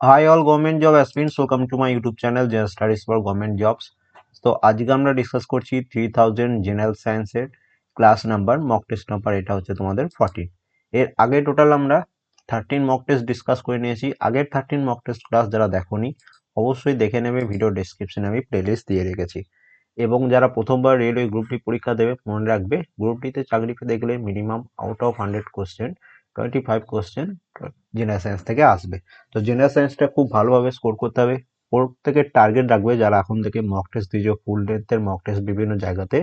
Hi all government job aspirants welcome to my YouTube channel J studies for government jobs তো আজকে আমরা discuss করছি three thousand general সায়েন্সের class number mock test number এটা হচ্ছে তোমাদের ফর্টিন এর আগে টোটাল আমরা থার্টিন মক টেস্ট ডিসকাস করে নিয়েছি। আগের থার্টিন মক টেস্ট ক্লাস যারা দেখোনি, অবশ্যই দেখে নেবে ভিডিও ডেসক্রিপশনে আমি প্লেলিস্ট দিয়ে রেখেছি। এবং যারা প্রথমবার রেলওয়ে গ্রুপটি পরীক্ষা দেবে, মনে রাখবে গ্রুপটিতে চাকরি গেলে minimum out of hundred question twenty five question general science থেকে আসবে। তো জেনারেল সায়েন্সটা খুব ভালোভাবে স্কোর করতে হবে। প্রত্যেকের টার্গেট রাখবে যারা এখন থেকে মক টেস্ট দিয়েছ ফুল লেন্থের মক টেস্ট বিভিন্ন জায়গাতে।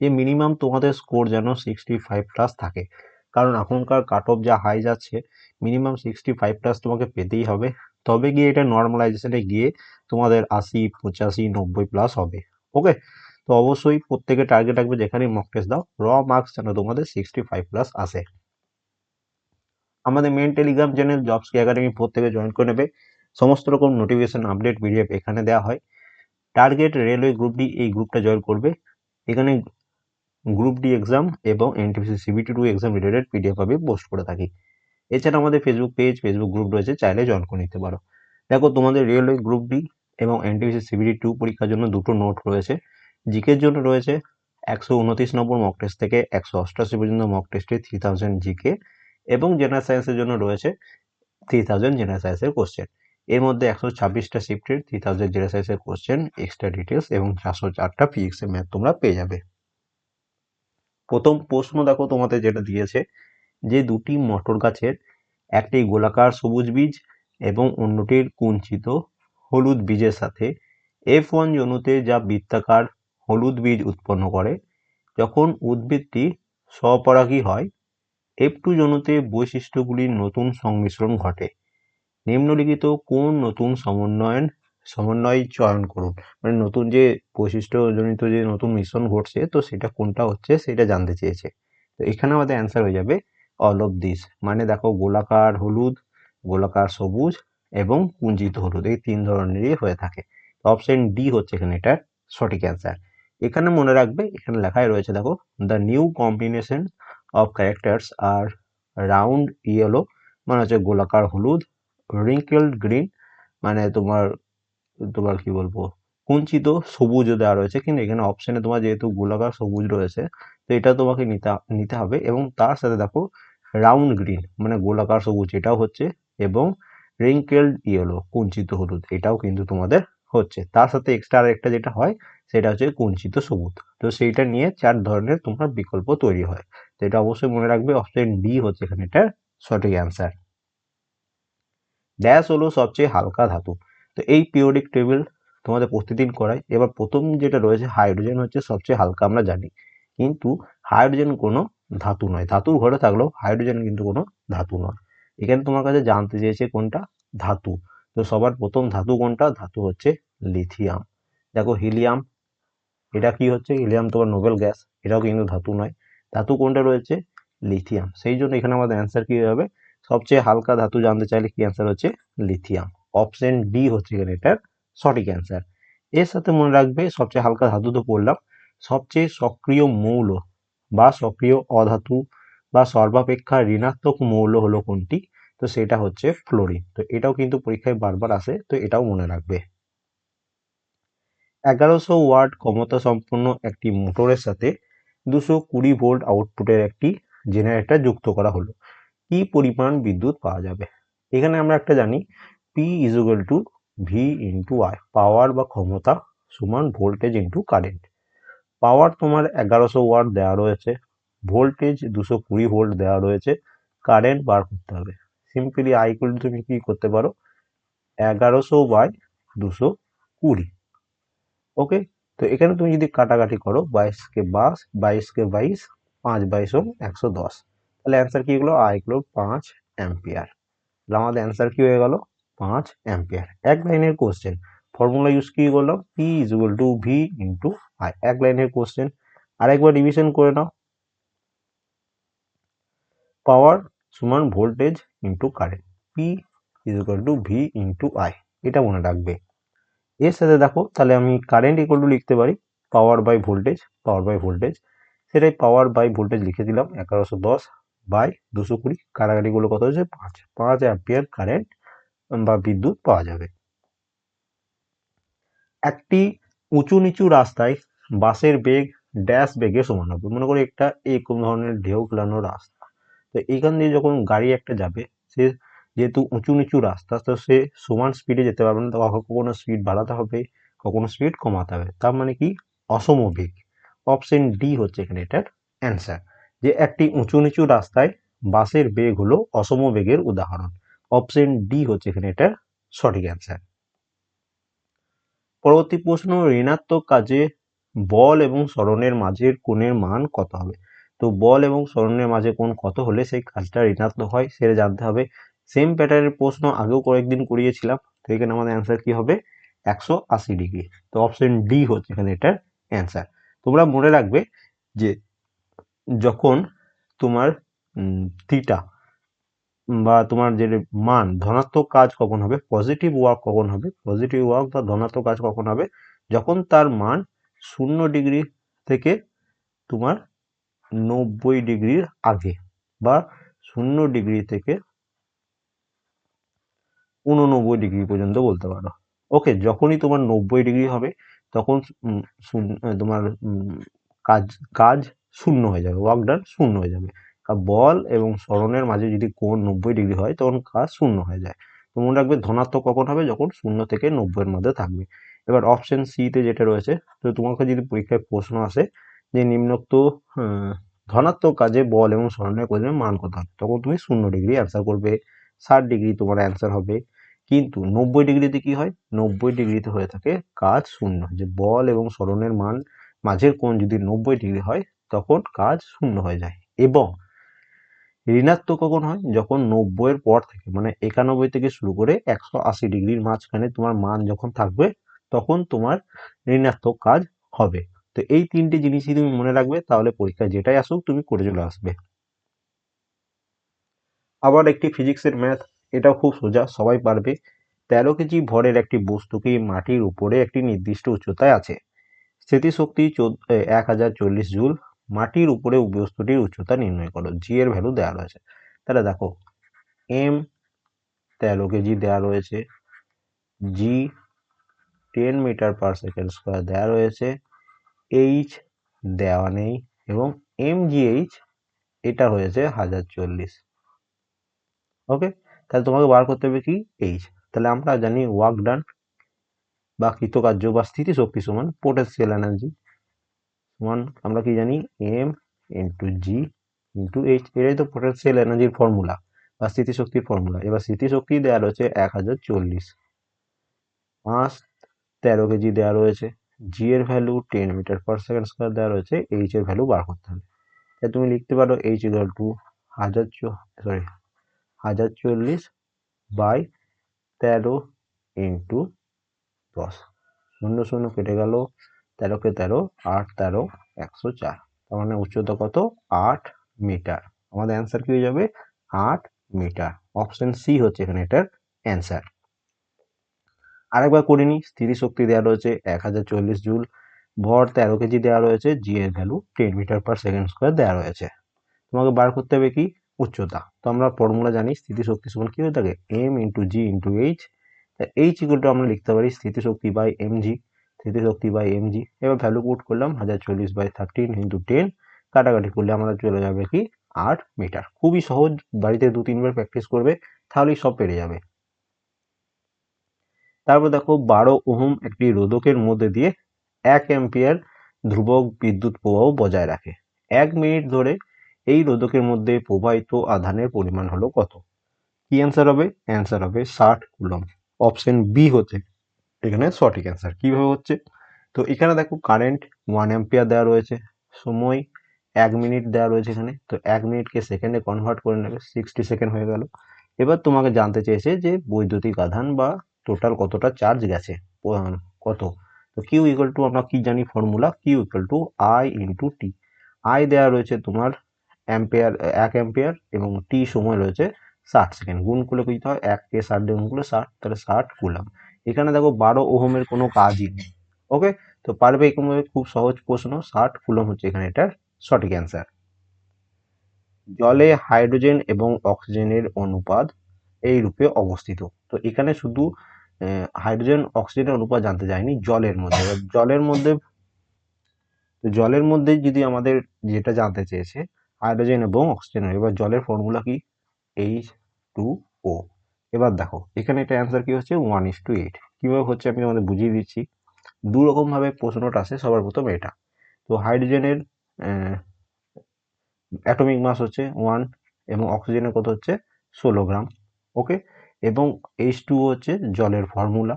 যে মিনিমাম তোমাদের স্কোর যেন সিক্সটি ফাইভ প্লাস থাকে। কারণ এখনকার কাট অফ যা হাই যাচ্ছে মিনিমাম সিক্সটি ফাইভ প্লাস তোমাকে পেতেই হবে। তবে গিয়ে এটা নর্মালাইজেশনে গিয়ে তোমাদের আশি, পঁচাশি, নব্বই প্লাস হবে। ওকে তো অবশ্যই প্রত্যেকে টার্গেট রাখবে যেখানে মক টেস্ট দাও। র মার্কস যেন তোমাদের সিক্সটি ফাইভ প্লাস আসে। আমাদের মেন টেলিগ্রাম চ্যানেল জবস কি একাডেমি প্রত্যেকে জয়েন করে নেবে। সমস্ত রকম নোটিফিকেশন আপডেট পিডিএফ এখানে দেওয়া হয়। টার্গেট রেলওয়ে গ্রুপ ডি এই গ্রুপটা জয়েন করবে। এখানে গ্রুপ ডি এক্সাম এবং NTPC CBT two exam related PDF আমি পোস্ট করে থাকি। এছাড়া আমাদের ফেসবুক পেজ ফেসবুক গ্রুপ রয়েছে, চাইলে জয়েন করে নিতে পারো। দেখো, তোমাদের রেলওয়ে গ্রুপ ডি এবং এনটিপিসি সিবিটি টু পরীক্ষার জন্য দুটো নোট রয়েছে। জিকের জন্য রয়েছে একশো উনত্রিশ নম্বর মক টেস্ট থেকে একশো অষ্টাশি পর্যন্ত মক টেস্টে থ্রি থাউজেন্ড জিকে এবং জেনারেল সায়েন্সের জন্য রয়েছে থ্রি থাউজেন্ড জেনারেল সায়েন্সের কোশ্চেন এর মধ্যে একশো ছাব্বিশটা শিফটের থ্রি থাউজেন্ড জেনারেল সায়েন্সের কোশ্চেন এক্সট্রা ডিটেলস এবং চারশো চারটা ফিজিক্স এর ম্যাথ তোমরা পেয়ে যাবে। প্রথম প্রশ্ন দেখো তোমাদের যেটা দিয়েছে যে দুটি মটর গাছের একটি গোলাকার সবুজ বীজ এবং অন্যটির কুঞ্চিত হলুদ বীজের সাথে এফ ওয়ান জনুতে যা বৃত্তাকার হলুদ বীজ উৎপন্ন করে, যখন উদ্ভিদটি স্বপরাগী হয় এফ টু জনুতে বৈশিষ্ট্যগুলির নতুন সংমিশ্রণ ঘটে। নিম্নলিখিত কোন নতুন সমন্বয়ন, সমন্বয় চয়ন করুন। মানে নতুন যে বৈশিষ্ট্যজনিত যে নতুন মিশ্রণ ঘটছে, তো সেটা কোনটা হচ্ছে সেটা জানতে চেয়েছে। তো এখানে আমাদের অ্যান্সার হয়ে যাবে অল অফ দিস মানে দেখো গোলাকার হলুদ, গোলাকার সবুজ এবং কুঞ্চিত হলুদ, এই তিন ধরনেরই হয়ে থাকে। অপশন ডি হচ্ছে এখানে এটার সঠিক অ্যান্সার এখানে মনে রাখবে, এখানে লেখাই রয়েছে দেখো the new combination of characters R round yellow মানে হচ্ছে গোলাকার, হলুদ রিঙ্কেলড গ্রিন মানে তোমার তোমার কি বলব, কুঞ্চিত, সবুজ দেওয়া রয়েছে। কিন্তু এখানে অপশনে তোমার যেহেতু গোলাকার, সবুজ রয়েছে, তো এটা তোমাকে নিতে নিতে হবে। এবং তার সাথে দেখো রাউন্ড গ্রিন মানে গোলাকার, সবুজ, এটাও হচ্ছে। এবং রিঙ্কেলড ইয়েলো কুঞ্চিত, হলুদ, এটাও কিন্তু তোমাদের হচ্ছে। তার সাথে এক্সট্রা আরেকটা যেটা হয়, সেটা হচ্ছে কুঞ্চিত, সবুজ। তো সেইটা নিয়ে চার ধরনের তোমার বিকল্প তৈরি হয়। তো এটা অবশ্যই মনে রাখবে অপশন ডি হচ্ছে এখানে এটার সঠিক অ্যান্সার ড্যাশ হলো সবচেয়ে হালকা ধাতু। তো এই পিরিয়ডিক টেবিল তোমাদের প্রতিদিন করায়। এবার প্রথম যেটা রয়েছে হাইড্রোজেন হচ্ছে সবচেয়ে হালকা, আমরা জানি। কিন্তু হাইড্রোজেন কোনো ধাতু নয়। ধাতুর ঘরে থাকলেও হাইড্রোজেন কিন্তু কোনো ধাতু নয়। এখানে তোমার কাছে জানতে চেয়েছে কোনটা? ধাতু। তো সবার প্রথম ধাতু কোনটা? ধাতু হচ্ছে লিথিয়াম দেখো হিলিয়াম এটা কি হচ্ছে? হিলিয়াম তোমার নোবেল গ্যাস। এটাও কিন্তু ধাতু নয়। ধাতু কোনটা রয়েছে? লিথিয়াম সেই জন্য এখানে আমাদের অ্যান্সার কি হবে? সবচেয়ে হালকা ধাতু জানতে চাইলে কি অ্যান্সার হচ্ছে? লিথিয়াম অপশন ডি হচ্ছে এখানে এটার সঠিক অ্যান্সার এর সাথে মনে রাখবে, সবচেয়ে হালকা ধাতু তো পড়লাম, সবচেয়ে সক্রিয় মৌল বা সক্রিয় অধাতু বা সর্বাপেক্ষা ঋণাত্মক মৌল হলো কোনটি? তো সেটা হচ্ছে ফ্লোরিন তো এটাও কিন্তু পরীক্ষায় বারবার আসে, তো এটাও মনে রাখবে। এগারোশো ওয়াট ক্ষমতা সম্পন্ন একটি মোটরের সাথে দুশো কুড়ি ভোল্ট আউটপুটের একটি জেনারেটর যুক্ত করা হলো। কি পরিমাণ বিদ্যুৎ পাওয়া যাবে? এখানে আমরা একটা জানি P equal to V into I power বা ক্ষমতা সমান ভোল্টেজ ইন্টু কারেন্ট পাওয়ার তোমার এগারোশো ওয়াট দেওয়া রয়েছে ভোল্টেজ দুশো কুড়ি ভোল্ট দেওয়া রয়েছে কারেন্ট বার করতে হবে। সিম্পলি আই ইকুয়াল তুমি কি করতে পারো? এগারোশো বাই দুশো কুড়ি। ওকে তো এখানে তুমি যদি কাটাকাটি করো বাইশকে বাস বাইশকে বাইশ পাঁচ বাইশ হোক একশো দশ। তাহলে অ্যান্সার কি হলো? আই হলো পাঁচ অ্যাম্পিয়ার। তাহলে আমাদের অ্যান্সার কি হয়ে গেল? পাঁচ অ্যাম্পিয়ার। এক লাইনের কোশ্চেন ফর্মুলা ইউজ কি করলাম P is equal to V into I এক লাইনের কোশ্চেন আরেকবার রিভিশন করে নাও। পাওয়ার সমান voltage into current P is equal to V into I এটা মনে রাখবে। এর সাথে দেখো, তাহলে আমি কারেন্ট ইকুয়াল টু লিখতে পারি power by voltage power by voltage সেটাই পাওয়ার বাই ভোল্টেজ লিখে দিলাম, এগারোশো দশ বাই দুশো কুড়ি। কারাগারিগুলো কত হচ্ছে পাঁচ। পাঁচ অ্যাম্পিয়ার কারেন্ট বা বিদ্যুৎ পাওয়া যাবে। একটি উঁচু নিচু রাস্তায় বাসের বেগ ড্যাশ বেগে সমান হবে। মনে করি একটা এরকম ধরনের ঢেউ খেলানো রাস্তা। তো এইখান দিয়ে যখন গাড়ি একটা যাবে, সে যেহেতু উঁচু নিচু রাস্তা, তো সে সমান স্পিডে যেতে পারবে না। তো কখনো স্পিড বাড়াতে হবে, কখনো স্পিড কমাতে হবে। তার মানে কি? অসম বেগ অপশন ডি হচ্ছে এখানে এটার অ্যান্সার যে একটি উঁচু নিচু রাস্তায় বাসের বেগ হলো অসম বেগের উদাহরণ। অপশন ডি হচ্ছে এখানে এটার সঠিক অ্যান্সার পরবর্তী প্রশ্ন, ঋণাত্মক কাজে বল এবং স্মরণের মাঝের কোণের মান কত হবে? তো বল এবং স্মরণের মাঝে কোণ কত হলে সেই কাজটা ঋণাত্মক হয়, সেটা জানতে হবে। সেম প্যাটার্নের প্রশ্ন আগেও কয়েকদিন করিয়েছিলাম, তো এখানে আমাদের অ্যান্সার কি হবে? একশো আশি ডিগ্রি তো অপশন ডি হচ্ছে এখানে এটার অ্যান্সার তোমরা মনে রাখবে যে যখন তোমার থিটা বা তোমার যে মান, ধনাত্মক কাজ কখন হবে? পজিটিভ ওয়ার্ক কখন হবে? পজিটিভ ওয়ার্ক বা ধনাত্মক কাজ কখন হবে? যখন তার মান শূন্য ডিগ্রি থেকে তোমার নব্বই ডিগ্রির আগে বা শূন্য ডিগ্রি থেকে উননব্বই ডিগ্রি পর্যন্ত বলতে পারো। ওকে যখনই তোমার নব্বই ডিগ্রি হবে, তখন তোমার কাজ কাজ শূন্য হয়ে যাবে ওয়ার্ক ডান শূন্য হয়ে যাবে। বল এবং স্মরণের মাঝে যদি কোণ নব্বই ডিগ্রি হয়, তখন কাজ শূন্য হয়ে যায়। তো মনে রাখবে ধনাত্মক কখন হবে? যখন শূন্য থেকে নব্বইয়ের মধ্যে থাকবে। এবার অপশন সিতে যেটা রয়েছে, তো তোমাকে যদি পরীক্ষায় প্রশ্ন আসে যে নিম্নোক্ত ধনাত্মক কাজে বল এবং স্মরণের কোণের মান কত হবে? তখন তুমি শূন্য ডিগ্রি অ্যান্সার করবে। ষাট ডিগ্রি তোমার অ্যান্সার হবে। কিন্তু নব্বই ডিগ্রিতে কি হয়? নব্বই ডিগ্রিতে হয়ে থাকে কাজ শূন্য। যে বল এবং স্মরণের মান মাঝের কোণ যদি নব্বই ডিগ্রি হয়, তখন কাজ শূন্য হয়ে যায়। এবং ঋণাত্মক কখন হয়? যখন নব্বইয়ের পর থেকে মানে একানব্বই থেকে শুরু করে একশো আশি ডিগ্রির মাঝখানে তোমার মান যখন থাকবে, তখন তোমার ঋণাত্মক কাজ হবে। তো এই তিনটে জিনিসই তুমি মনে রাখবে, তাহলে পরীক্ষায় যেটাই আসুক তুমি করে চলে আসবে। আবার একটি ফিজিক্সের ম্যাথ এটাও খুব সোজা, সবাই পারবে। তেরো কেজি ভরের একটি বস্তুকে মাটির উপরে একটি নির্দিষ্ট উচ্চতায় আছে? স্থিতিশক্তি এক হাজার চল্লিশ জুল। মাটির উপরে বস্তুটির উচ্চতা নির্ণয় করো। জি এর ভ্যালু দেওয়া রয়েছে। তাহলে দেখো এম তেরো কেজি দেওয়া রয়েছে। G ten metre per second square দেওয়া রয়েছে। এইচ দেওয়া নেই এবং এম জি এইচ এটা হয়েছে হাজার চল্লিশ। ওকে তাহলে তোমাকে বার করতে হবে কি? এইচ তাহলে আমরা জানি ওয়ার্ক ডান বা কৃতকার্য বা স্থিতিশক্তি সমান পোটেন্সিয়াল এনার্জি সমান আমরা কি জানি? M into G into H এটাই তো পোটেন্সিয়াল এনার্জির ফর্মুলা বা স্থিতিশক্তির ফর্মুলা এবার স্থিতিশক্তি দেওয়া রয়েছে এক হাজার চল্লিশ। পাঁচ তেরো কেজি দেওয়া রয়েছে। জি এর value ten metre per second square দেওয়া রয়েছে। এইচ এর ভ্যালু বার করতে হবে। তাই তুমি লিখতে পারো এইচ ইকুয়াল টু হাজার সরি হাজার চল্লিশ বাই তেরো ইন্টু দশ। শূন্য শূন্য কেটে গেল তেরোকে তেরো, আট তেরো, একশো চার। তার মানে উচ্চতা কত? আট মিটার। আমাদের অ্যান্সার কি হয়ে যাবে? আট মিটার। অপশন সি হচ্ছে এখানে এটার অ্যান্সার আরেকবার করে নিই। স্থিতিশক্তি দেওয়া রয়েছে এক হাজার চল্লিশ জুল। ভর তেরো কেজি দেওয়া রয়েছে। জি এর value ten metre per second square দেওয়া রয়েছে। তোমাকে বার করতে হবে কি? উচ্চতা। তো আমরা ফর্মুলা জানি স্থিতিশক্তি সমান কি হয়ে থাকে? M into G into H H ইকুয়ালটা আমরা লিখতে পারি স্থিতিশক্তি বাই এম জি স্থিতিশক্তি বাই এম জি এবার ভ্যালু পুট করলাম হাজার চল্লিশ বাই থার্টিন ইন্টু টেন কাটাকাটি করলে আমাদের চলে যাবে কি? আট মিটার খুবই সহজ, বাড়িতে দু তিনবার প্র্যাকটিস করবে, তাহলেই সব পেরে যাবে। তারপর দেখো বারো ওহম একটি রোধকের মধ্যে দিয়ে এক অ্যাম্পিয়ার ধ্রুবক বিদ্যুৎ প্রবাহ বজায় রাখে। এক মিনিট ধরে এই রোধকের মধ্যে প্রবাহিত আধানের পরিমাণ হলো কত? কি অ্যান্সার হবে? অ্যান্সার হবে ষাট কুলম অপশন বি হচ্ছে এখানে সঠিক অ্যান্সার কীভাবে হচ্ছে? তো এখানে দেখো কারেন্ট ওয়ান অ্যাম্পিয়ার দেওয়া রয়েছে, সময় এক মিনিট দেওয়া রয়েছে এখানে। তো এক মিনিটকে সেকেন্ডে কনভার্ট করে নেবে সিক্সটি সেকেন্ড হয়ে গেল। এবার তোমাকে জানতে চেয়েছে যে বৈদ্যুতিক আধান বা টোটাল কতটা চার্জ গেছে? কত? তো কিউ ইকুয়াল টু আমরা কি জানি formula Q equal to I into T I দেওয়া রয়েছে তোমার অ্যাম্পিয়ার, এক অ্যাম্পিয়ার এবং টি সময় রয়েছে ষাট সেকেন্ড। গুণ করলে কি হয়? এককে ষাট দিয়ে গুণ করলে ষাট, তাহলে ষাট কুলাম এখানে দেখো বারো ওহমের কোনো কাজই নেই। ওকে তো পারবে এরকমভাবে খুব সহজ প্রশ্ন, ষাট কুলম হচ্ছে এখানে এটার সঠিক অ্যান্সার জলে হাইড্রোজেন এবং অক্সিজেনের অনুপাত এই রূপে অবস্থিত। তো এখানে শুধু হাইড্রোজেন, অক্সিজেনের অনুপাত জানতে চাইনি, জলের মধ্যে। জলের মধ্যে জলের মধ্যে যদি আমাদের যেটা জানতে চেয়েছে হাইড্রোজেন এবং অক্সিজেন। এবার জলের ফর্মুলা কি? এইচ টু ও এবার দেখো, এখানে এটা অ্যান্সার কি হচ্ছে? ওয়ান ইস টু এইট কীভাবে হচ্ছে আমি তোমাদের বুঝিয়ে দিচ্ছি? দু রকমভাবে প্রশ্নটা আসে সবার প্রথম এটা। তো হাইড্রোজেনের অ্যাটমিক মাস হচ্ছে ওয়ান এবং অক্সিজেনের কত হচ্ছে? ষোলো গ্রাম। ওকে? এবং এইচ টু হচ্ছে জলের ফর্মুলা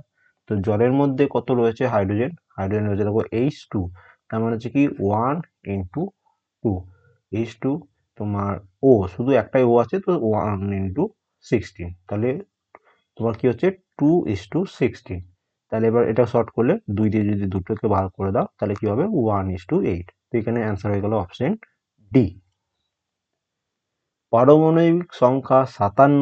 তো জলের মধ্যে কত রয়েছে হাইড্রোজেন? হাইড্রোজেন রয়েছে দেখো এইচ টু তার মানে হচ্ছে কি? One into two H two তোমার ও শুধু একটাই ও আছে তো ওয়ান ইন্টু সিক্সটিন তাহলে তোমার কি হচ্ছে? টু ইস টু সিক্সটিন তাহলে এবার এটা শর্ট করলে দুই দিয়ে যদি দুটোকে ভাগ করে দাও, তাহলে কি হবে? ওয়ান ইস টু এইট তো এখানে অ্যান্সার হয়ে গেল অপশন ডি পারমাণবিক সংখ্যা সাতান্ন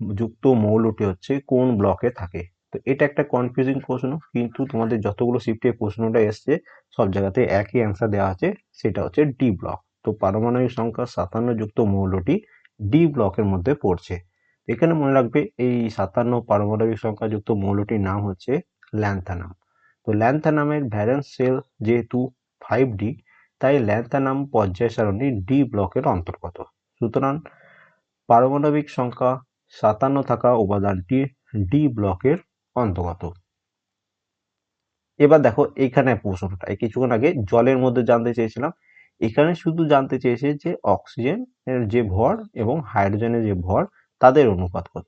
যুক্ত মৌলটি হচ্ছে কোন ব্লকে থাকে? তো এটা একটা কনফিউজিং প্রশ্ন, কিন্তু তোমাদের যতগুলো শিফটে প্রশ্নটা এসছে, সব জায়গাতে একই অ্যান্সার দেওয়া আছে, সেটা হচ্ছে ডি ব্লক তো পারমাণবিক সংখ্যা সাতান্ন যুক্ত মৌলটি ডি ব্লকের মধ্যে পড়ছে। এখানে মনে রাখবে এই সাতান্ন পারমাণবিক সংখ্যা যুক্ত মৌলটির নাম হচ্ছে ল্যান্থানাম। তো ল্যান্থানামের ভ্যালেন্স সেল যেহেতু ফাইভ ডি, তাই ল্যান্থানাম পর্যায় সারণী ডি ব্লকের অন্তর্গত। সুতরাং পারমাণবিক সংখ্যা সাতান্ন থাকা উপাদানটি ডি ব্লকের অন্তর্গত। এবার দেখো এখানে প্রশ্নটা কিছুক্ষণ আগে জলের মধ্যে জানতে চেয়েছিলাম এখানে শুধু জানতে চেয়েছে যে অক্সিজেন এর যে ভর এবং হাইড্রোজেনের যে ভর, তাদের অনুপাত কত?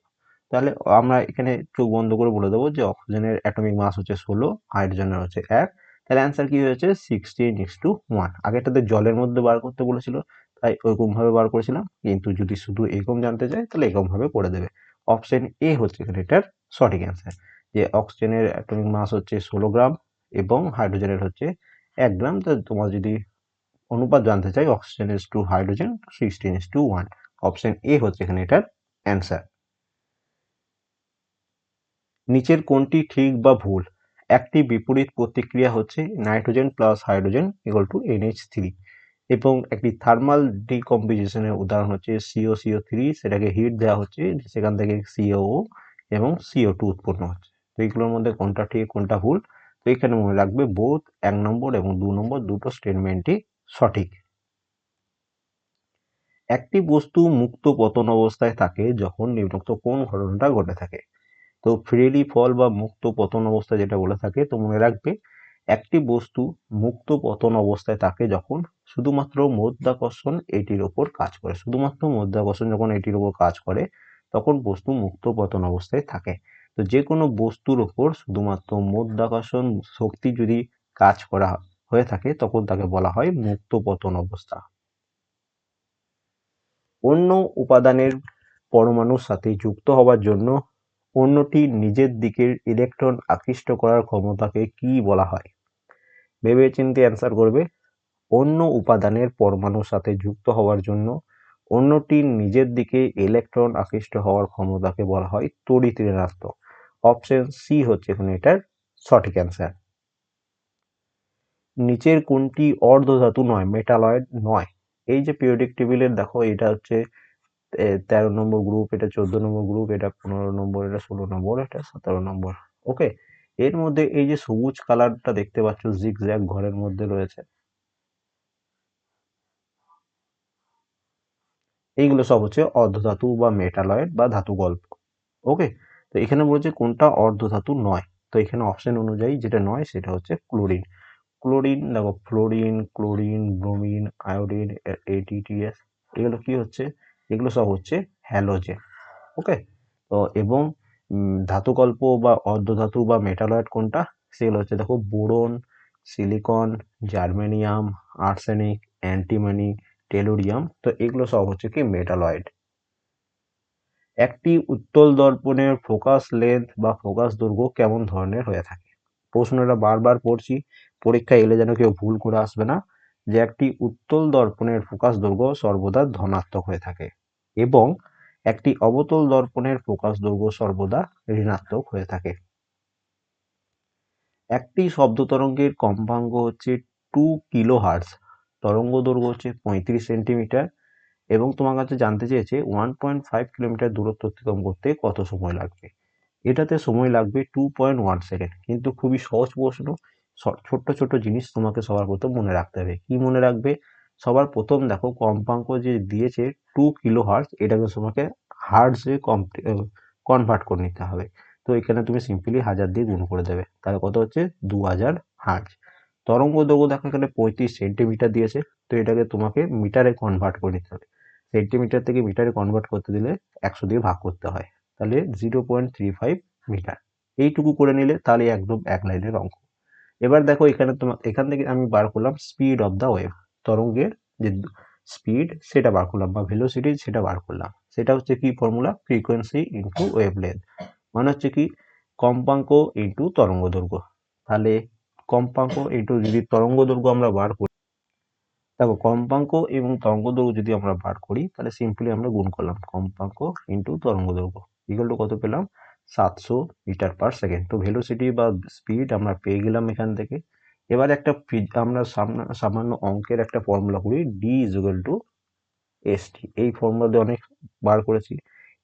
তাহলে আমরা এখানে চোখ বন্ধ করে বলে দেবো যে অক্সিজেনের অ্যাটমিক মাস হচ্ছে ষোলো, হাইড্রোজেনের হচ্ছে এক। তাহলে অ্যান্সার কি হয়েছে? Sixteen is to one. আগেটাতে জলের মধ্যে বার করতে বলেছিল, তাই ওইরকমভাবে বার করেছিলাম। কিন্তু যদি শুধু এরকম জানতে চাই তাহলে এরকমভাবে করে দেবে। অপশন এ হচ্ছে এখানে এটার সঠিক অ্যান্সার, যে অক্সিজেনের অ্যাটমিক মাস হচ্ছে ষোলো গ্রাম এবং হাইড্রোজেনের হচ্ছে এক গ্রাম। তো তোমার যদি অনুপাত জানতে চাই oxygen is to hydrogen sixteen is to one option A হচ্ছে এখানে এটার অ্যান্সার নিচের কোনটি ঠিক বা ভুল? একটি বিপরীত প্রতিক্রিয়া হচ্ছে nitrogen plus hydrogen equal to NH three এবং একটি থার্মাল ডিকম্পোজিশনের উদাহরণ হচ্ছে সিও সিও থ্রি সেটাকে হিট দেওয়া হচ্ছে, সেখান থেকে সিও এবং সিও টু উৎপন্ন হচ্ছে। তো এইগুলোর মধ্যে কোনটা ঠিক, কোনটা ভুল? তো এখানে মনে রাখবে বোধ এক নম্বর এবং দু নম্বর দুটো স্টেটমেন্টই সঠিক। একটি বস্তু মুক্ত পতন অবস্থায় থাকে যখন নিম্নোক্ত কোন ঘটনাটা ঘটে থাকে। তো ফ্রিলি ফল বা মুক্ত পতন অবস্থা যেটা বলে থাকে, তো মনে রাখবে একটি বস্তু মুক্ত পতন অবস্থায় থাকে যখন শুধুমাত্র মধ্যাকর্ষণ এটির ওপর কাজ করে। শুধুমাত্র মধ্যাকর্ষণ যখন এটির ওপর কাজ করে, তখন বস্তু মুক্ত পতন অবস্থায় থাকে। তো যে কোনো বস্তুর ওপর শুধুমাত্র মধ্যাকর্ষণ শক্তি যদি কাজ করা হয়ে থাকে, তখন তাকে বলা হয় মুক্ত পতন অবস্থা। অন্য উপাদানের পরমাণুর সাথে যুক্ত হওয়ার জন্য অন্যটি নিজের দিকের ইলেকট্রন আকৃষ্ট করার ক্ষমতাকে কি বলা হয়? ভেবে চিন্তে অ্যান্সার করবে, অন্য উপাদানের পরমাণুর সাথে যুক্ত হওয়ার জন্য অন্যটির নিজের দিকে ইলেকট্রন আকৃষ্ট হওয়ার ক্ষমতাকে বলা হয় তড়িৎ ঋণাত্মক। অপশন সি হচ্ছে এখানে এটার সঠিক অ্যান্সার। নিচের কোনটি অর্ধধাতু নয়, মেটালয়েড নয়। এই যে পিরিয়ডিক টেবিলের দেখো এটা হচ্ছে তেরো নম্বর গ্রুপ এটা চোদ্দ নম্বর গ্রুপ এটা পনেরো নম্বর, এটা ষোলো নম্বর, এটা সতেরো নম্বর ওকে এর মধ্যে এই যে সবুজ কালারটা দেখতে পাচ্ছ জিগ জ্যাগ ঘরের মধ্যে রয়েছে। এইগুলো সব হচ্ছে অর্ধধাতু বা মেটালয়েড বা ধাতু গল্প ওকে তো এখানে বলছে কোনটা অর্ধধাতু নয়। তো এখানে অপশন অনুযায়ী যেটা নয়, সেটা হচ্ছে ক্লোরিন ক্লোরিন দেখো ফ্লোরিন ক্লোরিন ব্রোমিন আয়োডিন এটিটিএস এগুলো কি হচ্ছে? এগুলো সব হচ্ছে হ্যালোজেন ওকে তো এবং ধাতুকল্প বা অর্ধধাতু বা মেটালয়েড কোনটা? সেগুলো হচ্ছে দেখো boron silicon germanium arsenic antimony tellurium তো এগুলো সব হচ্ছে কি মেটালয়েড একটি উত্তল দর্পণের ফোকাস লেন্থ বা ফোকাস দৈর্ঘ্য কেমন ধরনের হয়ে থাকে? প্রশ্নটা বারবার পড়ছি। পরীক্ষায় এলে যেন কেউ ভুল করে আসবে না, যে একটি উত্তল দর্পণের ফোকাস দৈর্ঘ্য সর্বদা ধনাত্মক হয়ে থাকে এবং একটি অবতল দর্পণের ফোকাস দৈর্ঘ্য সর্বদা ঋণাত্মক হয়ে থাকে। একটি শব্দ তরঙ্গের কম্পাঙ্ক হচ্ছে টু কিলো হার্স তরঙ্গ দৈর্ঘ্য হচ্ছে পঁয়ত্রিশ সেন্টিমিটার এবং তোমার কাছে জানতে চেয়েছে ওয়ান পয়েন্ট ফাইভ কিলোমিটার দূরত্ব অতিক্রম করতে কত সময় লাগবে? এটাতে সময় লাগবে টু পয়েন্ট ওয়ান সেকেন্ড কিন্তু খুবই সহজ প্রশ্ন। ছোট্ট ছোট্ট জিনিস তোমাকে সবার প্রথম মনে রাখতে হবে। কি মনে রাখবে? সবার প্রথম দেখো, কম্পাঙ্ক যে দিয়েছে টু কিলো হার্স এটাকে তোমাকে হার্টসে কনভার্ট করে নিতে হবে। তো এখানে তুমি সিম্পলি হাজার দিয়ে গুণ করে দেবে। তাহলে কত হচ্ছে? দু হাজার হার্টস তরঙ্গ দৈর্ঘ্য দেখো এখানে পঁয়ত্রিশ সেন্টিমিটার দিয়েছে, তো এটাকে তোমাকে মিটারে কনভার্ট করে নিতে হবে। সেন্টিমিটার থেকে মিটারে কনভার্ট করতে দিলে একশো দিয়ে ভাগ করতে হয়। তাহলে zero point three five metre. এইটুকু করে নিলে তাহলে একদম এক লাইনের অঙ্ক। এবার দেখো এখানে তোমার এখান থেকে আমি বার করলাম স্পিড অফ দ্য ওয়েভ তরঙ্গের যে স্পিড সেটা বার করলাম বা ভেলোসিটি সেটা বার করলাম। সেটা হচ্ছে কি formula frequency into wave length মানে হচ্ছে কি কম্পাঙ্ক ইন্টু তরঙ্গ দৈর্ঘ্য তাহলে কম্পাঙ্ক ইন্টু যদি তরঙ্গ দৈর্ঘ্য আমরা বার করি, দেখো কম্পাঙ্ক এবং তরঙ্গ দৈর্ঘ্য যদি আমরা বার করি, তাহলে সিম্পলি আমরা গুণ করলাম কম্পাঙ্ক ইন্টু তরঙ্গ দৈর্ঘ্য ইকুয়াল টু কত পেলাম? সাতশো মিটার পার সেকেন্ড তো ভেলোসিটি বা স্পিড আমরা পেয়ে গেলাম এখান থেকে। এবার একটা আমরা সামনা- সামান্য অঙ্কের একটা ফর্মুলা করি D is equal to S T এই ফর্মুলা দিয়ে অনেক বার করেছি।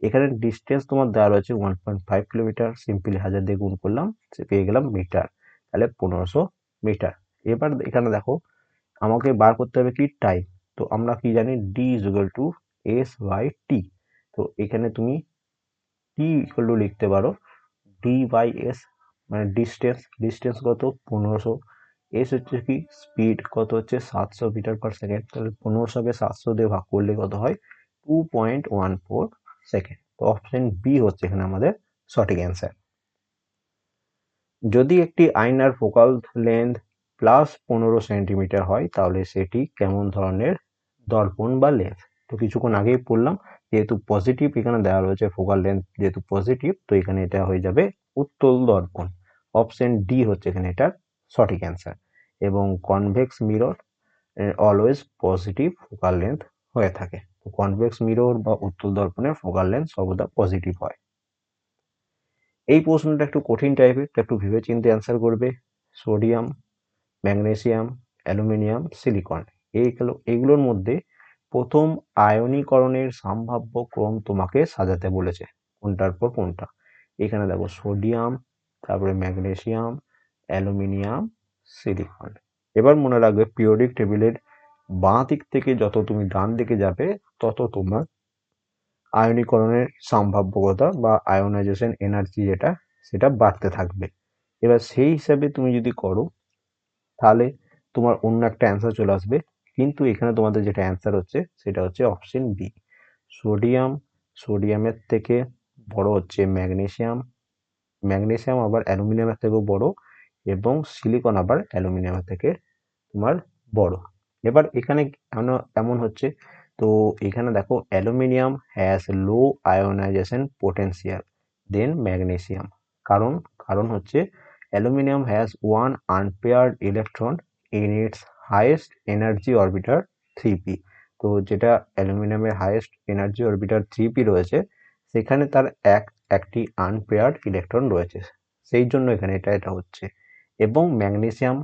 এখানে ডিস্টেন্স তোমার দেওয়া রয়েছে one point five kilometre simply হাজার দিয়ে গুণ করলাম, সে পেয়ে গেলাম মিটার তাহলে পনেরোশো মিটার এবার এখানে দেখো, আমাকে বার করতে হবে কি? টাইম তো আমরা কি জানি? D is equal to S by T তো এখানে তুমি টি ইকুয়াল টু লিখতে পারো? ডি বাই এস মানে ডিস্টেন্স ডিস্টেন্স কত? পনেরোশো। এস হচ্ছে কি স্পিড কত হচ্ছে? সাতশো মিটার পার সেকেন্ড তাহলে পনেরোশোকে সাতশো দিয়ে ভাগ করলে কত হয়? Two point one four second তো অপশন বি হচ্ছে এখানে আমাদের সঠিক অ্যান্সার যদি একটি আয়নার ফোকাল লেন্থ প্লাস পনেরো সেন্টিমিটার হয়, তাহলে সেটি কেমন ধরনের দর্পণ বা লেন্স তো কিছুক্ষণ আগেই পড়লাম, যেহেতু পজিটিভ এখানে দেওয়া রয়েছে ফোকাল লেন্থ যেহেতু পজিটিভ তো এখানে এটা হয়ে যাবে উত্তল দর্পণ। অপশন ডি হচ্ছে এখানে এটার সঠিক অ্যান্সার এবং convex mirror always positive focal length হয়ে থাকে। তো কনভেক্স মিরর বা উত্তল দর্পণের ফোকাল লেন্থ সর্বদা পজিটিভ হয়। এই প্রশ্নটা একটু কঠিন টাইপের একটু ভেবে চিন্তে অ্যান্সার করবে সোডিয়াম ম্যাগনেসিয়াম অ্যালুমিনিয়াম সিলিকন এইগুলো এইগুলোর মধ্যে প্রথম আয়নীকরণের সম্ভাব্য ক্রম তোমাকে সাজাতে বলেছে। কোনটার পর কোনটা? এখানে দেখো সোডিয়াম, তারপরে ম্যাগনেসিয়াম, অ্যালুমিনিয়াম, সিলিকন। এবার মনে রাখবে পিরিয়ডিক টেবিলের বাঁ দিক থেকে যত তুমি ডান দিকে যাবে, তত তোমার আয়নীকরণের সম্ভাব্যতা বা আয়োনাইজেশন এনার্জি যেটা, সেটা বাড়তে থাকবে। এবার সেই হিসাবে তুমি যদি করো, তাহলে তোমার অন্য একটা অ্যান্সার চলে আসবে কিন্তু এখানে তোমাদের যেটা অ্যান্সার হচ্ছে, সেটা হচ্ছে অপশন বি সোডিয়াম সোডিয়ামের থেকে বড় হচ্ছে ম্যাগনেসিয়াম ম্যাগনেসিয়াম আবার অ্যালুমিনিয়ামের থেকেও বড় এবং সিলিকন আবার অ্যালুমিনিয়ামের থেকে তোমার বড়। এবার এখানে এমন হচ্ছে? তো এখানে দেখো aluminium has low ionisation potential then magnesium কারণ কারণ হচ্ছে aluminium has one unpaired electron in its highest energy orbital three P তো যেটা অ্যালুমিনিয়ামের highest energy orbital three P রয়েছে, সেখানে তার এক, একটি আনপেয়ার্ড ইলেকট্রন রয়েছে। সেই জন্য এখানে এটা এটা হচ্ছে। এবং magnesium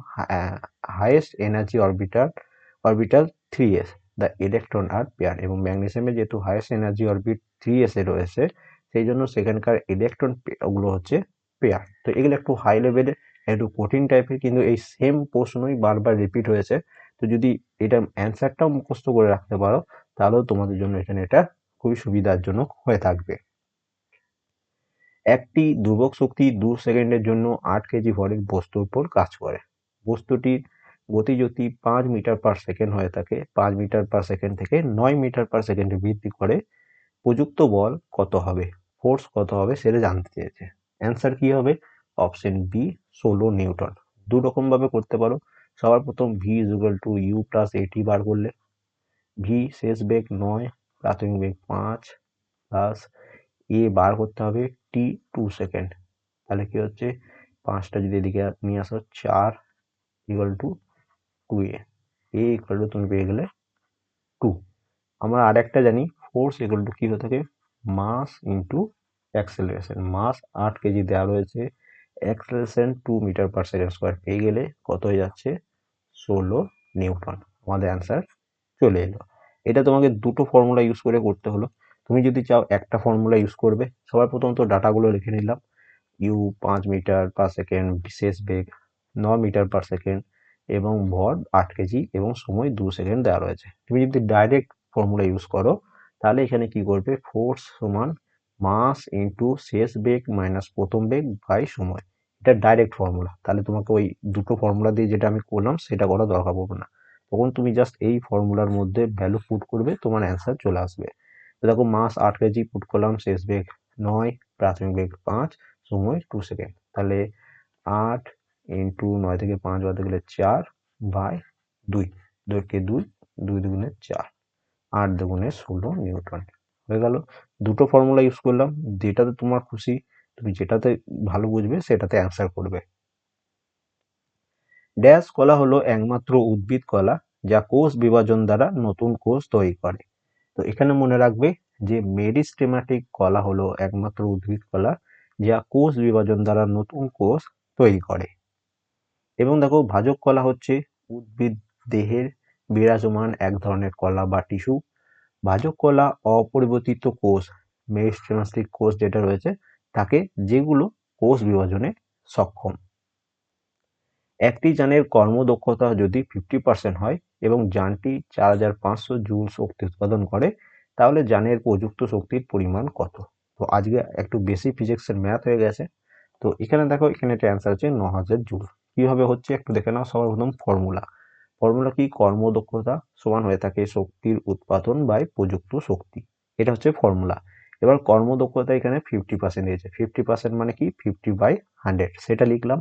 highest energy orbiter orbital three S the electron R pair এবং ম্যাগনেসিয়ামের যেহেতু হাইয়েস্ট এনার্জি অরবিট থ্রি এসে রয়েছে, সেই জন্য সেখানকার ইলেকট্রন ওগুলো হচ্ছে পেয়ার তো এগুলো একটু হাই লেভেলের একটু কঠিন টাইপের কিন্তু এই সেম প্রশ্নই বারবার রিপিট হয়েছে। তো যদি এটা অ্যান্সারটাও মুখস্থ করে রাখতে পারো, তাহলেও তোমাদের জন্য এখানে এটা খুবই সুবিধাজনক হয়ে থাকবে। একটি ধ্রুবক শক্তি দু সেকেন্ডের জন্য আট কেজি ভরের বস্তুর উপর কাজ করে। বস্তুটির গতি যদি পাঁচ মিটার পার সেকেন্ড হয়ে থাকে, পাঁচ মিটার পার সেকেন্ড থেকে নয় মিটার পার সেকেন্ডে বৃদ্ধি করে, প্রযুক্ত বল কত হবে? ফোর্স কত হবে সেটা জানতে চেয়েছে। অ্যান্সার কি হবে? অপশন বি ষোলো নিউটন দু রকম ভাবে করতে পারো। সবার প্রথম v equal to u plus at বার করলে। ভি শেষ বেগ নয়, প্রাথমিক বেগ পাঁচ প্লাস এ বার করতে হবে টি টু সেকেন্ড তাহলে কি হচ্ছে? পাঁচটা যদি এদিকে নিয়ে আসো, চার equal to two a a equal to তুমি পেয়ে গেলে টু আমরা আর একটা জানি ফোর্স ইকুয়াল টু কী হয়ে থাকে? মাস ইন্টু অ্যাক্সেলারেশন মাস আট কেজি দেওয়া রয়েছে। Acceleration two metre per second square পেয়ে গেলে কত হয়ে যাচ্ছে? ষোলো নিউটন। আমাদের অ্যান্সার চলে এলো। এটা তোমাকে দুটো ফর্মুলা ইউজ করে করতে হলো। তুমি যদি চাও একটা ফর্মুলা ইউজ করবে, সবার প্রথম তো ডাটাগুলো লিখে নিলাম। ইউ পাঁচ মিটার পার সেকেন্ড, বিশেষ বেগ ন মিটার পার সেকেন্ড এবং ভর আট কেজি এবং সময় দু সেকেন্ড দেওয়া রয়েছে। তুমি যদি ডাইরেক্ট ফর্মুলা ইউজ করো, তাহলে এখানে কি করবে? ফোর্স সমান মাস ইন্টু শেষ বেগ মাইনাস প্রথম বেগ বাই সময়। এটা ডাইরেক্ট ফর্মুলা তাহলে তোমাকে ওই দুটো ফর্মুলা দিয়ে যেটা আমি করলাম, সেটা করা দরকার পড়বে না। তখন তুমি জাস্ট এই ফর্মুলার মধ্যে ভ্যালু পুট করবে, তোমার অ্যান্সার চলে আসবে। তো দেখো, মাস আট কেজি পুট করলাম, শেষ বেগ নয়, প্রাথমিক বেগ পাঁচ, সময় টু সেকেন্ড তাহলে আট ইন্টু নয় থেকে পাঁচ বাদ গেলে চার বাই দুই। দুইকে দুই দুই দুগুণে চার। আট দুগুণে ষোলো নিউটন হয়ে গেল। দুটো ফর্মুলা ইউজ করলাম। যেটাতে তোমার খুশি, তুমি যেটাতে ভালো বুঝবে, সেটাতে অ্যান্সার করবে। ড্যাশ কলা হলো একমাত্র উদ্ভিদ কলা, যা কোষ বিভাজন দ্বারা নতুন কোষ তৈরি করে। তো এখানে মনে রাখবে যে মেরিস্টেমাটিক কলা হলো একমাত্র উদ্ভিদ কলা, যা কোষ বিভাজন দ্বারা নতুন কোষ তৈরি করে। এবং দেখো, ভাজক কলা হচ্ছে উদ্ভিদ দেহের বিরাজমান এক ধরনের কলা বা টিস্যু। ভাজক কলা অপরিবর্তিত কোষ মেরিস্টেমাটিক কোষ যেটা রয়েছে, তাকে যেগুলো কোষ বিভাজনে সক্ষম। একটি যানের কর্মদক্ষতা যদি ফিফটি পার্সেন্ট হয় এবং যানটি চার হাজার পাঁচশো জুল শক্তি উৎপাদন করে, তাহলে যানের প্রযুক্ত শক্তির পরিমাণ কত? তো আজকে একটু বেশি ফিজিক্সের ম্যাথ হয়ে গেছে। তো এখানে দেখো, এখানে একটা অ্যান্সার হচ্ছে ন হাজার জুল। কীভাবে হচ্ছে একটু দেখে নাও সবার প্রথম ফর্মুলা ফর্মুলা কি? কর্মদক্ষতা সমান হয়ে থাকে শক্তির উৎপাদন বাই প্রযুক্ত শক্তি। এটা হচ্ছে ফর্মুলা এবার কর্মদক্ষতা এখানে ফিফটি পার্সেন্ট দিয়েছে। ফিফটি পার্সেন্ট মানে কি? ফিফটি বাই হান্ড্রেড সেটা লিখলাম।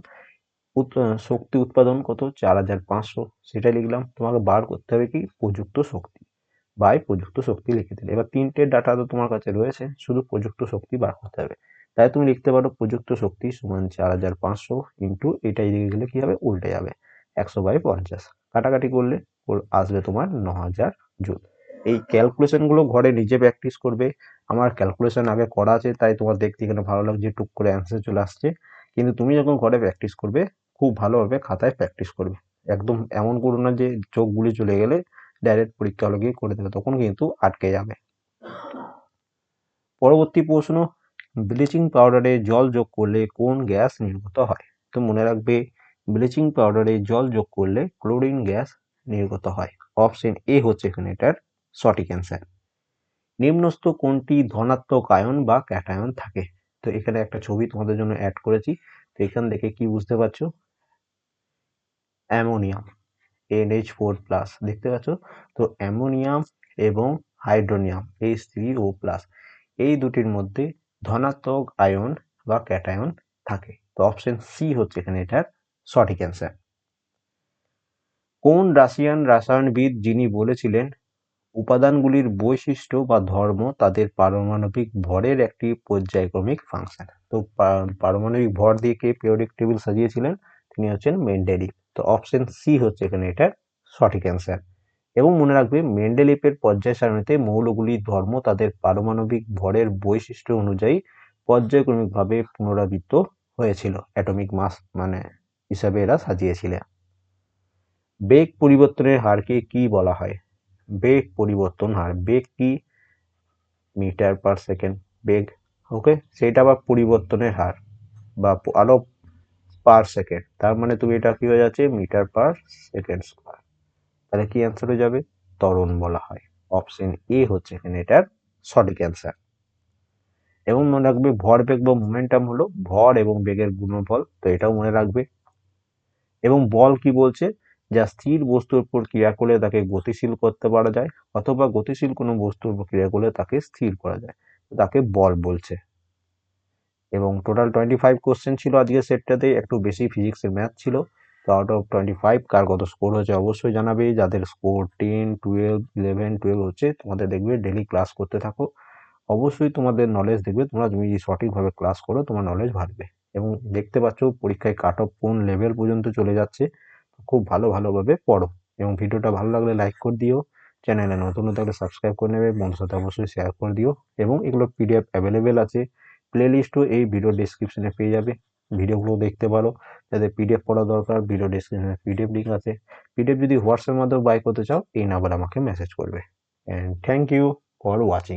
শক্তি উৎপাদন কত? চার হাজার পাঁচশো। সেটা লিখলাম। তোমাকে বার করতে হবে কি? প্রযুক্ত শক্তি বাই প্রযুক্ত শক্তি লিখে দিলে। এবার তিনটে ডাটা তো তোমার কাছে রয়েছে। শুধু প্রযুক্ত শক্তি বার করতে হবে। তাই তুমি লিখতে পারো প্রযুক্ত শক্তি সমান চার হাজার পাঁচশো ইন্টু এটাই লিখে গেলে কি হবে? উল্টে যাবে। একশো বাই পঞ্চাশ। কাটাকাটি করলে আসবে তোমার ন হাজার জুল। এই ক্যালকুলেশনগুলো ঘরে নিজে প্র্যাকটিস করবে। আমার ক্যালকুলেশন আগে করা আছে, তাই তোমার দেখতে এখানে ভালো লাগছে, টুক করে অ্যান্সার চলে আসছে। কিন্তু তুমি যখন ঘরে প্র্যাকটিস করবে, খুব ভালোভাবে খাতায় প্র্যাকটিস করবে। একদম এমন করো না যে চোখগুলি চলে গেলে ডাইরেক্ট পরীক্ষা হলে করে দেবে, তখন কিন্তু আটকে যাবে। পরবর্তী প্রশ্ন ব্লিচিং পাউডারে জল যোগ করলে কোন গ্যাস নির্গত হয়? তো মনে রাখবে ব্লিচিং পাউডারে জল যোগ করলে ক্লোরিন গ্যাস নির্গত হয়। অপশন এ হচ্ছে এখানে এটার সঠিক অ্যান্সার। নিম্নস্থ কোনটি ধনাত্মক আয়ন বা ক্যাটায়ন থাকে? তো এখানে একটা ছবি তোমাদের জন্য অ্যাড করেছি। তো এখান থেকে কি বুঝতে পারছ? অ্যামোনিয়াম, এনএইচ ফোর প্লাস, দেখতে পাচ্ছ? তো অ্যামোনিয়াম এবং hydronium, H three O plus, এই দুটির মধ্যে ধনাত্মক আয়ন বা ক্যাটায়ন থাকে। তো অপশন সি হচ্ছে এখানে এটার সঠিক অ্যান্সার কোন রাশিয়ান রাসায়নবিদ যিনি বলেছিলেন, উপাদানগুলির বৈশিষ্ট্য বা ধর্ম তাদের পারমাণবিক ভরের একটি পর্যায়ক্রমিক ফাংশন তো পারমাণবিক ভর দিয়ে কে পিরিয়ডিক টেবিল সাজিয়েছিলেন? তিনি হচ্ছেন মেন্ডেলিভ তো অপশন সি হচ্ছে এখানে এটার সঠিক অ্যান্সার এবং মনে রাখবে মেন্ডেলিপের পর্যায় সারণীতে মৌলগুলির ধর্ম তাদের পারমাণবিক ভরের বৈশিষ্ট্য অনুযায়ী পর্যায়ক্রমিকভাবে পুনরাবৃত্ত হয়েছিল। অ্যাটমিক মাস মানে হিসাবে এরা সাজিয়েছিলেন। বেগ পরিবর্তনের হারকে কি বলা হয়? বেগ পরিবর্তন হার। বেগ কি? মিটার পার সেকেন্ড বেগ। ওকে? সেটা আবার পরিবর্তনের হার বা আরও পার সেকেন্ড। তার মানে তুমি এটা কি হয়ে যাচ্ছে? Metre per second square. তাহলে কি অ্যান্সার হয়ে যাবে? ত্বরণ বলা হয়। অপশন এ হচ্ছে এখানে এটার সঠিক অ্যান্সার এবং মনে রাখবে, ভর বেগ বা মোমেন্টাম হলো ভর এবং বেগের গুণফল। তো এটাও মনে রাখবে। এবং বল কি বলছে? যা স্থির বস্তুর উপর ক্রিয়া করলে তাকে গতিশীল করতে পারা যায়, অথবা গতিশীল কোনো বস্তুর উপর ক্রিয়া করলে তাকে স্থির করা যায়। তাকে বল বলছে। এবং টোটাল টোয়েন্টি ফাইভ কোশ্চেন ছিল আজকে সেটটাতে একটু বেশি ফিজিক্সের ম্যাথ ছিল। তো আউট অফ টোয়েন্টি ফাইভ কার কত স্কোর হচ্ছে অবশ্যই জানাবে। যাদের score ten twelve eleven twelve হচ্ছে, তোমাদের দেখবে ডেলি ক্লাস করতে থাকো। অবশ্যই তোমাদের নলেজ দেখবে, তোমরা তুমি যদি সঠিকভাবে ক্লাস করো, তোমার নলেজ বাড়বে। এবং দেখতে পাচ্ছ পরীক্ষায় কাট অফ কোন লেভেল পর্যন্ত চলে যাচ্ছে। খুব ভালো ভালোভাবে পড়ো এবং ভিডিওটা ভালো লাগলে লাইক করে দিও। চ্যানেলে নতুন থাকলে সাবস্ক্রাইব করে নেবে বন্ধুর সাথে অবশ্যই শেয়ার করে দিও এবং এগুলো পিডিএফ অ্যাভেলেবেল আছে। প্লেলিস্টও এই ভিডিও ডিসক্রিপশনে পেয়ে যাবে। ভিডিওগুলো দেখতে পারো যাদের পিডিএফ পড়া দরকার ভিডিও ডিসক্রিপশনে পিডিএফ লিঙ্ক আছে। পিডিএফ যদি হোয়াটসঅ্যাপের মাধ্যমে বাই করতে চাও, এই নাম্বারে আমাকে মেসেজ করবে। And thank you for watching